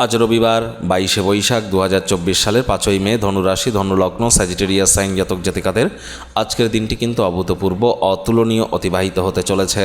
আজ রবিবার, বাইশে বৈশাখ দু হাজার চব্বিশ সালের পাঁচই মে, ধনুরাশি, ধনুলগ্ন স্যাজিটেরিয়াস সাইন জাতক জাতিকাদের আজকের দিনটি কিন্তু অভূতপূর্ব, অতুলনীয়, অতিবাহিত হতে চলেছে।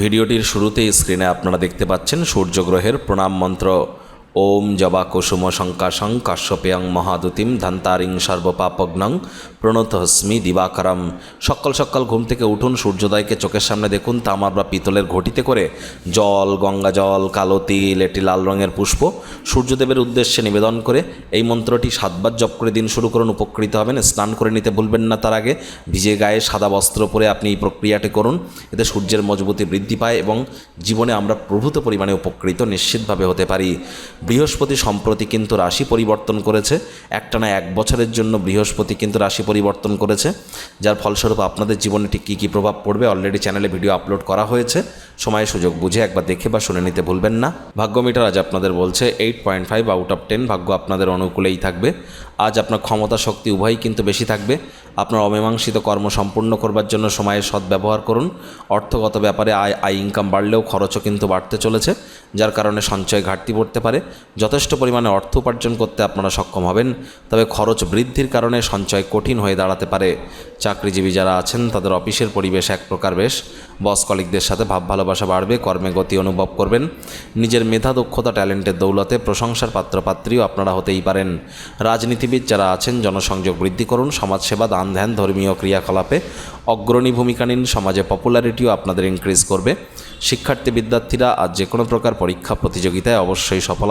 ভিডিওটির শুরুতেই স্ক্রিনে আপনারা দেখতে পাচ্ছেন সূর্যগ্রহের প্রণাম মন্ত্র। ওম জবা কুসুম শঙ্কাশং কাশ্যপেয়ং মহাদুতিম ধান্তারিং সর্বপাপগ্নং প্রণতহস্মি দিবাকরম। সকাল সকাল ঘুম থেকে উঠুন, সূর্যোদয়কে চোখের সামনে দেখুন, তামার বা পিতলের ঘটিতে করে জল, গঙ্গা জল, কালো তিল, এটি লাল রঙের পুষ্প, সূর্যদেবের উদ্দেশ্যে নিবেদন করে এই মন্ত্রটি সাতবার জপ করে দিন শুরু করুন, উপকৃত হবেন, স্নান করে নিতে ভুলবেন না তার আগে, ভিজে গায়ে সাদা বস্ত্র পরে আপনি এই প্রক্রিয়াটি করুন, এতে সূর্যের মজবুতি বৃদ্ধি পায় এবং জীবনে আমরা প্রভূত পরিমাণে উপকৃত নিশ্চিতভাবে হতে পারি। বৃহস্পতি সম্প্রতি কিন্তু রাশি পরিবর্তন করেছে। একটানা এক বছরের জন্য বৃহস্পতি কিন্তু রাশি পরিবর্তন করেছে। যার ফলস্বরূপ আপনাদের জীবনে ঠিক কী কী প্রভাব পড়বে অলরেডি চ্যানেলে ভিডিও আপলোড করা হয়েছে। সময় সুযোগ বুঝে একবার দেখে বা শুনে নিতে ভুলবেন না। ভাগ্যমিটার আজ আপনাদের বলছে eight point five out of ten ভাগ্য আপনাদের অনুকূলেই থাকবে। আজ আপনার ক্ষমতা শক্তি উভয়ই কিন্তু বেশি থাকবে। আপনার অমীমাংসিত কর্ম সম্পূর্ণ করবার জন্য সময়ের সদ্ব্যবহার করুন। অর্থগত ব্যাপারে আয় আয় ইনকাম বাড়লেও খরচও কিন্তু বাড়তে চলেছে, যার কারণে সঞ্চয় ঘাটতি পড়তে পারে। যথেষ্ট পরিমাণে অর্থ উপার্জন করতে আপনারা সক্ষম হবেন, তবে খরচ বৃদ্ধির কারণে সঞ্চয় কঠিন হয়ে দাঁড়াতে পারে। চাকরিজীবী যারা আছেন, তাদের অফিসের পরিবেশ এক প্রকার বেশ। বস কলিকদের সাথে ভাব ভালোবাসা বাড়বে, কর্মে গতি অনুভব করবেন। নিজের মেধা, দক্ষতা, ট্যালেন্টের দৌলতে প্রশংসার পাত্রপাত্রীও আপনারা হতেই পারেন। রাজনীতিবিদ যারা আছেন, জনসংযোগ বৃদ্ধি করুন, সমাজসেবা, দান ধ্যান, ধর্মীয় ক্রিয়াকলাপে অগ্রণী ভূমিকা নিন, সমাজে পপুলারিটিও আপনাদের ইনক্রিজ করবে। শিক্ষার্থী বিদ্যার্থীরা আজ যে কোনো প্রকার পরীক্ষা প্রতিযোগিতায় অবশ্যই সফল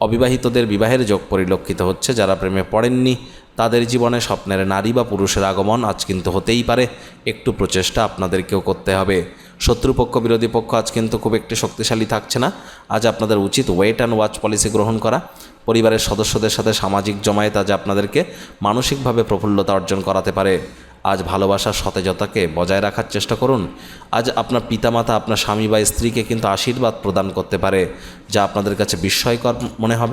অবিবাহিতদের বিবাহের যোগ পরিলক্ষিত হচ্ছে, যারা প্রেমে পড়েননি, তাদের জীবনে স্বপ্নের নারী বা পুরুষের আগমন আজ কিন্তু হতেই পারে। একটু প্রচেষ্টা আপনাদেরকেও করতে হবে। শত্রুপক্ষ, বিরোধী পক্ষ আজ কিন্তু খুব একটি শক্তিশালী থাকছে না। আজ আপনাদের উচিত ওয়েট অ্যান্ড ওয়াচ পলিসি গ্রহণ করা। পরিবারের সদস্যদের সাথে সামাজিক জমায়েত আজ আপনাদেরকে মানসিকভাবে প্রফুল্লতা অর্জন করাতে পারে। আজ ভালোবাসার সতেজতাকে বজায় রাখার চেষ্টা করুন। আজ আপনার পিতামাতা, আপনার স্বামী বা স্ত্রীকে কিন্তু আশীর্বাদ প্রদান করতে পারে, যা আপনাদের কাছে বিস্ময়কর মনে হবে।